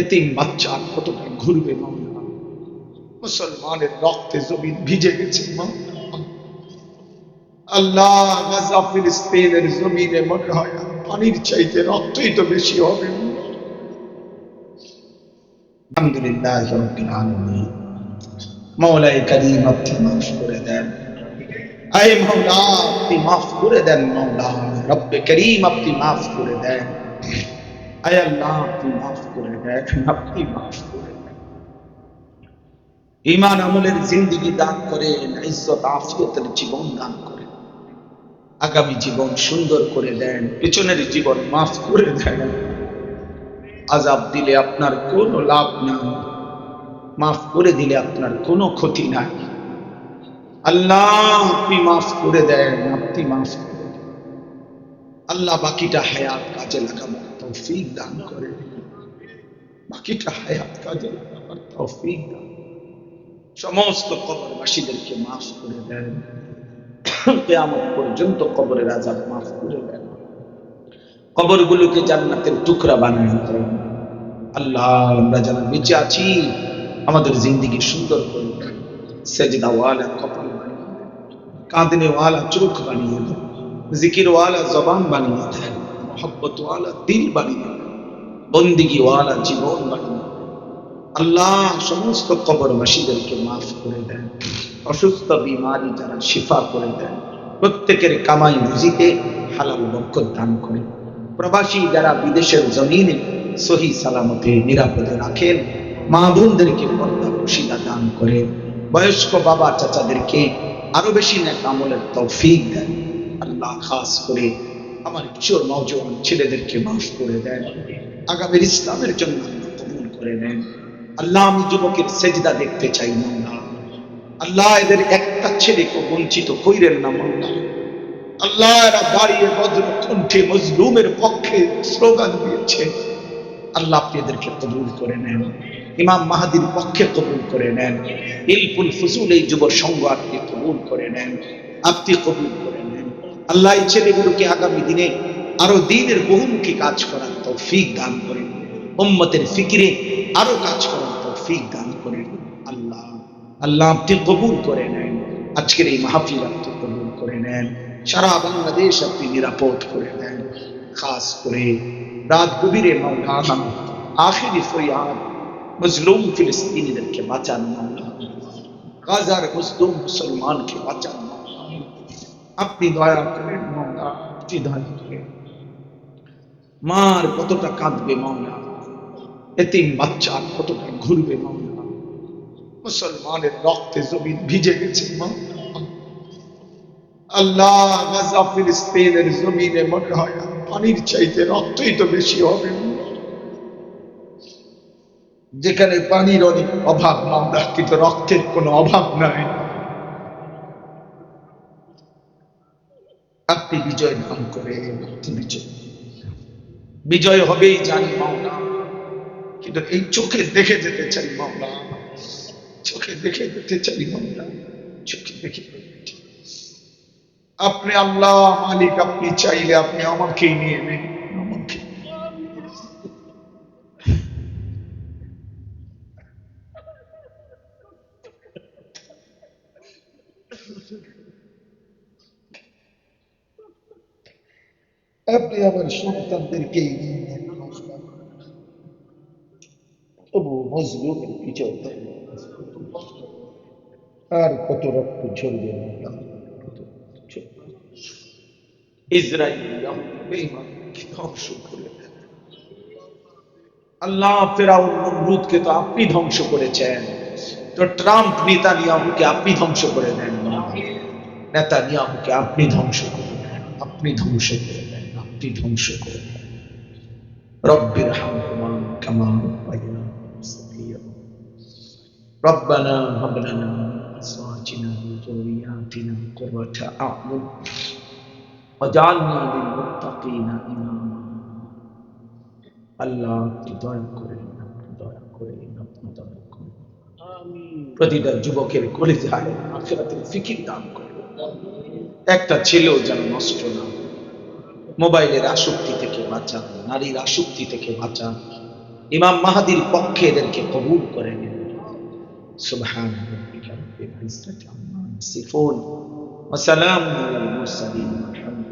এতিম বাচ্চা কতটা ঘুরবে মুসলমানের রক্তে জমিন ভিজে গেছে আল্লাহ গাজা ফিলিস্তিনের জমিনে মনে হয় পানির চাইতে রক্তই তো বেশি হবে। আলহামদুলিল্লাহ মৌলাই করিম আপনি মাফ করে দেন। আয় মৌলা আপনি মাফ করে দেন মৌলা রব্বে করিম আপনি মাফ করে দেন। আয় আল্লাহ মাফ করে আপনি মাফ ইমান আমলের জিন্দিগি দান ইজ্জত, আফিয়তের জীবন দান আগামী জীবন সুন্দর করে দেন, পেছনের জীবন মাফ করে দেন। আজাব দিলে আপনার কোনো লাভ নাই, মাফ করে দিলে আপনার কোনো ক্ষতি নাই। আল্লাহ, আপনি মাফ করে দেন, আপনি মাফ করে দেন। আল্লাহ বাকিটা হায়াত কাজে লাগাবার তৌফিক দান করে। বাকিটা হায়াত কাজে লাগাবার তৌফিক দান। সমস্ত কবরবাসীদেরকে মাফ করে দেন। কেয়ামত পর্যন্ত কবরের আজাব মাফ করে দেন। কবরগুলোকে জান্নাতের টুকরা বানিয়ে দেন। আল্লাহ, আমরা যারা বেঁচে আছি, আমাদের জিন্দিগি সুন্দর করে দেন সেজদাওয়ালা কপাল বানিয়ে দেন। কাঁদনেওয়ালা চোখ বানিয়ে দেন। জিকিরওয়ালা জবান বানিয়ে দেন। মোহব্বতওয়ালা দিল বানিয়ে বন্দিগিওয়ালা জীবন বানিয়ে আল্লাহ সমস্ত কবরবাসীদেরকে মাফ করে দেন। অসুস্থ বিমারি যারা শিফা করে দেন, প্রত্যেকের কামাই রুজিতে হালাল বরকত দান করে। প্রবাসী যারা বিদেশের জমিনে সহি সালামতে নিরাপদে রাখেন, মা বোনদেরকে পর্দা খুশিদা দান করে বয়স্ক বাবা চাচাদেরকে আরও বেশি নেক আমলের তৌফিক দেন। আল্লাহ খাস করে আমার কিশোর নওজোয়ান ছেলেদেরকে মাফ করে দেন। আগামীর ইসলামের জন্য আল্লাহ কবুল করে নেন। আল্লাহ, আমি যুবকের সেজদা দেখতে চাই মাওলা আল্লাহ, এদের একটা ছেলেকে বঞ্চিত কইরেন না মাওলা আল্লাহ, এরা দাঁড়িয়ে বজ্র কণ্ঠে মজলুমের পক্ষে স্লোগান দিয়েছে। আল্লাহ, আপনি এদেরকে কবুল করে নেন। ইমাম মাহাদির পক্ষে কবুল করে নেন। ইলফুল ফুসুল এই যুব সংঘ আপনি কবুল করে নেন। আপনি কবুল করে আল্লাহ এই ছেলেগুলোকে আগামী দিনে আরও দিনের বহুমুখী কাজ করার তৌফিক দান করেন। উম্মতের ফিকিরে আরও কাজ করার তৌফিক দান করেন আল্লাহ। আল্লাহ আপনি কবুল করে নেন। আজকের এই মাহফিল আপনি কবুল করে নেন। সারা বাংলাদেশ আপনি নিরাপদ করে দেন খাস করে রাত গভীরে মাওলানা আখিরি ফরিয়াদ মজলুম ফিলিস্তিনিদেরকে বাঁচান মাওলা গাজার মজলুম মুসলমানকে বাঁচান আপনি দয়া করেন মাওলা, আপনি দয়া করেন। মার কতটা কাঁদবে মাওলা, এতিম বাচ্চা কতটা ঘুরবে মাওলা। মুসলমানের রক্তে জমিন ভিজে গেছে মাওলা। আল্লাহ গাজা ফিলিস্তিনের জমিনে মনে হয় পানির চাইতে রক্তই তো বেশি হবে যেখানে পানির অনেক অভাব মামলা কিন্তু রক্তের কোনো অভাব নাই। আপনি বিজয় নাম করে বিজয় বিজয় হবেই জানি মাওলা। কিন্তু এই চোখে দেখে যেতে চাই মাওলা। চোখে দেখে যেতে চাই মাওলা। চোখে দেখে আপনি আল্লাহ মালিক, আপনি চাইলে আপনি আমাকেই নিয়ে নেন। আপনি আমার সন্তানদেরকেই নিয়ে নেন তবু মজলুমের বিজয় দেন আর কত রক্ত ঝরবে না। ইসরায়েল ধ্বংস করে দেন। আল্লাহ ফেরাউন নমরুদকে তো আপনি ধ্বংস করেছেন। তো ট্রাম্প নেতানিয়াহুকে আপনি ধ্বংস করে দেন। নেতানিয়াহুকে আপনি ধ্বংস করে দেন। আপনি ধ্বংস করে দেন আপনি ধ্বংস করে দেন রব্বির হামহুমা কামা রাব্বায়ানি সগীরা ربنا هب لنا من ازواجنا وذرياتنا قرة اعين وجعلنا للمتقين اماما আল্লাহ আপনি দয়া করেন আপনি দয়া করেন আপনি দয়া করেন প্রতিটা যুবকের করে যায় আখেরাতের ফিকির দান করেন একটা ছেলেও যেন নষ্ট না হয়। মোবাইলের আসক্তি থেকে বাঁচান নারীর আসক্তি থেকে বাঁচান। ইমাম মাহাদির পক্ষে এদেরকে কবুল করে নিন। মুরসালিন।